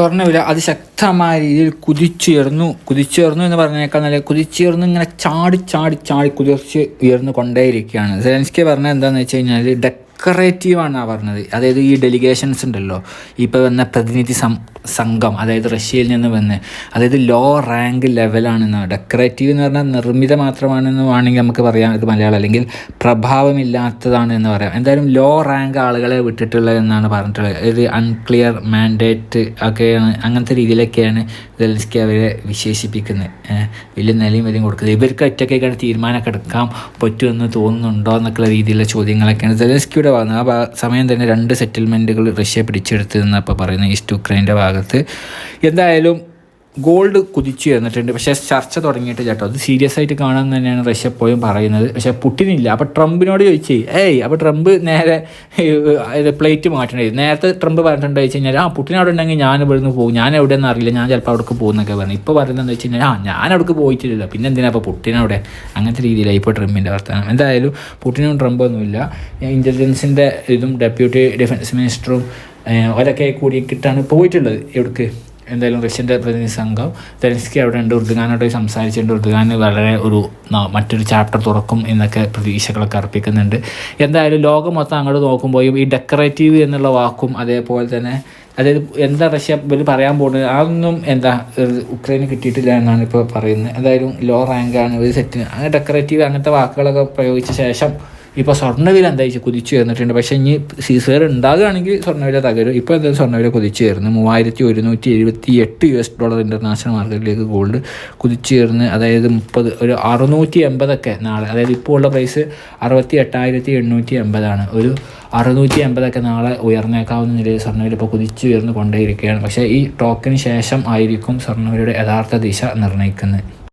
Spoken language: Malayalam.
സ്വർണവില അതിശക്തമായ രീതിയിൽ കുതിച്ചുയർന്നു കുതിച്ചുയർന്നു എന്ന് പറഞ്ഞേക്കാൾ നല്ല കുതിച്ചുയർന്നു ഇങ്ങനെ ചാടി ചാടി ചാടി കുതിർച്ച് ഉയർന്നു കൊണ്ടേയിരിക്കുകയാണ് സെലൻസ്കി പറഞ്ഞത് എന്താണെന്ന് വെച്ച് കഴിഞ്ഞാൽ ആണ് പറഞ്ഞത്. അതായത് ഈ ഡെലിഗേഷൻസ് ഉണ്ടല്ലോ. ഇപ്പോൾ വന്ന പ്രതിനിധി സംഘം അതായത് റഷ്യയിൽ നിന്ന് വന്ന് അതായത് ലോ റാങ്ക് ലെവലാണെന്ന് ഡെക്കറേറ്റീവ് എന്ന് പറഞ്ഞാൽ നിർമ്മിത മാത്രമാണെന്ന് വേണമെങ്കിൽ നമുക്ക് പറയാം ഇത് മലയാളം അല്ലെങ്കിൽ പ്രഭാവമില്ലാത്തതാണ് എന്ന് പറയാം. എന്തായാലും ലോ റാങ്ക് ആളുകളെ വിട്ടിട്ടുള്ളത് എന്നാണ് പറഞ്ഞിട്ടുള്ളത്. ഇത് അൺക്ലിയർ മാൻഡേറ്റ് ഒക്കെയാണ് അങ്ങനത്തെ രീതിയിലൊക്കെയാണ് സെലൻസ്കി അവരെ വിശേഷിപ്പിക്കുന്നത് വലിയ നിലയും വലിയ കൊടുക്കുന്നത് ഇവർക്ക് ഒറ്റയ്ക്കാണ് തീരുമാനമൊക്കെ എടുക്കാൻ പറ്റുമെന്ന് തോന്നുന്നുണ്ടോ എന്നൊക്കെയുള്ള രീതിയിലുള്ള ചോദ്യങ്ങളൊക്കെയാണ്. സെലൻസ്കിയുടെ ഭാഗത്ത് ആ സമയം തന്നെ രണ്ട് സെറ്റിൽമെന്റുകൾ റഷ്യ പിടിച്ചെടുത്തതെന്നപ്പോൾ പറയുന്നത് ഈസ്റ്റ് ഉക്രൈന്റെ ഭാഗത്ത്. എന്തായാലും ഗോൾഡ് കുതിച്ചു വന്നിട്ടുണ്ട് പക്ഷേ ചർച്ച തുടങ്ങിയിട്ട് ചേട്ടോ അത് സീരിയസ് ആയിട്ട് കാണാൻ തന്നെയാണ് റഷ്യ എപ്പോഴും പറയുന്നത്. പക്ഷേ പുട്ടിനില്ല. അപ്പോൾ ട്രംപിനോട് ചോദിച്ചേ ഏയ് അപ്പോൾ ട്രംപ് നേരെ പ്ലേറ്റ് മാറ്റേണ്ടി? നേരത്തെ ട്രംപ് പറഞ്ഞിട്ടുണ്ട് വെച്ച് കഴിഞ്ഞാൽ ആ പുട്ടിൻ അവിടെ ഉണ്ടെങ്കിൽ ഞാൻ ഇവിടെ നിന്ന് പോകും. ഞാൻ എവിടെ നിന്ന് അറിയില്ല. ഞാൻ ചിലപ്പോൾ അവിടേക്ക് പോകുന്നൊക്കെ പറഞ്ഞു. ഇപ്പോൾ പറയുന്നത് എന്താ വെച്ച് കഴിഞ്ഞാൽ ആ ഞാൻ അവിടേക്ക് പോയിട്ടില്ല പിന്നെ എന്തിനാ അപ്പോൾ പുട്ടിനവിടെ അങ്ങനത്തെ രീതിയിലായി ഇപ്പോൾ ട്രംപിന്റെ വർത്തമാനം. എന്തായാലും പുട്ടിനും ട്രംപൊന്നുമില്ല ഇന്റലിജൻസിന്റെ ഇതും ഡെപ്യൂട്ടി ഡിഫൻസ് മിനിസ്റ്ററും കൂടി കൂടിയിട്ടാണ് പോയിട്ടുള്ളത് എവിടേക്ക്? എന്തായാലും റഷ്യന്റെ പ്രതിനിധി സംഘം തെലൻസ്കി അവിടെ ഉണ്ട്. ഉർദുഖാനോട് സംസാരിച്ചിട്ടുണ്ട്. ഉർദുഖാന് വളരെ ഒരു മറ്റൊരു ചാപ്റ്റർ തുറക്കും എന്നൊക്കെ പ്രതീക്ഷകളൊക്കെ അർപ്പിക്കുന്നുണ്ട്. എന്തായാലും ലോകം മൊത്തം അങ്ങോട്ട് നോക്കുമ്പോഴും ഈ ഡെക്കറേറ്റീവ് എന്നുള്ള വാക്കും അതേപോലെ തന്നെ അതായത് എന്താ റഷ്യ ഇവർ പറയാൻ പോകുന്നത്? അതൊന്നും എന്താ ഉക്രൈന് കിട്ടിയിട്ടില്ല എന്നാണ് ഇപ്പോൾ പറയുന്നത്. എന്തായാലും ലോ റാങ്കാണ് ഒരു സെറ്റിന് അങ്ങനെ ഡെക്കറേറ്റീവ് അങ്ങനത്തെ വാക്കുകളൊക്കെ പ്രയോഗിച്ച ശേഷം ഇപ്പോൾ സ്വർണവില എന്തായി? കുതിച്ചു ചേർന്നിട്ടുണ്ട് പക്ഷേ ഇനി സീസർ ഉണ്ടാകുകയാണെങ്കിൽ സ്വർണവില തകരും. ഇപ്പോൾ എന്തായാലും സ്വർണവില കുതിച്ചു ചേർന്ന് മൂവായിരത്തി ഒരുന്നൂറ്റി എഴുപത്തി എട്ട് യു എസ് ഡോളർ ഇന്റർനാഷണൽ മാർക്കറ്റിലേക്ക് ഗോൾഡ് കുതിച്ചു ചേർന്ന് അതായത് മുപ്പത് ഒരു അറുന്നൂറ്റി എൺപതൊക്കെ നാളെ. അതായത് ഇപ്പോൾ ഉള്ള പ്രൈസ് അറുപത്തി എട്ടായിരത്തി എണ്ണൂറ്റി എൺപതാണ് ഒരു അറുന്നൂറ്റി എൺപതൊക്കെ നാളെ ഉയർന്നേക്കാവുന്ന നിലയിൽ സ്വർണവില ഇപ്പോൾ കുതിച്ചു ഉയർന്നു കൊണ്ടേയിരിക്കുകയാണ്. പക്ഷേ ഈ ടോക്കിന് ശേഷം ആയിരിക്കും സ്വർണവിലയുടെ യഥാർത്ഥ ദിശ നിർണയിക്കുന്നത്.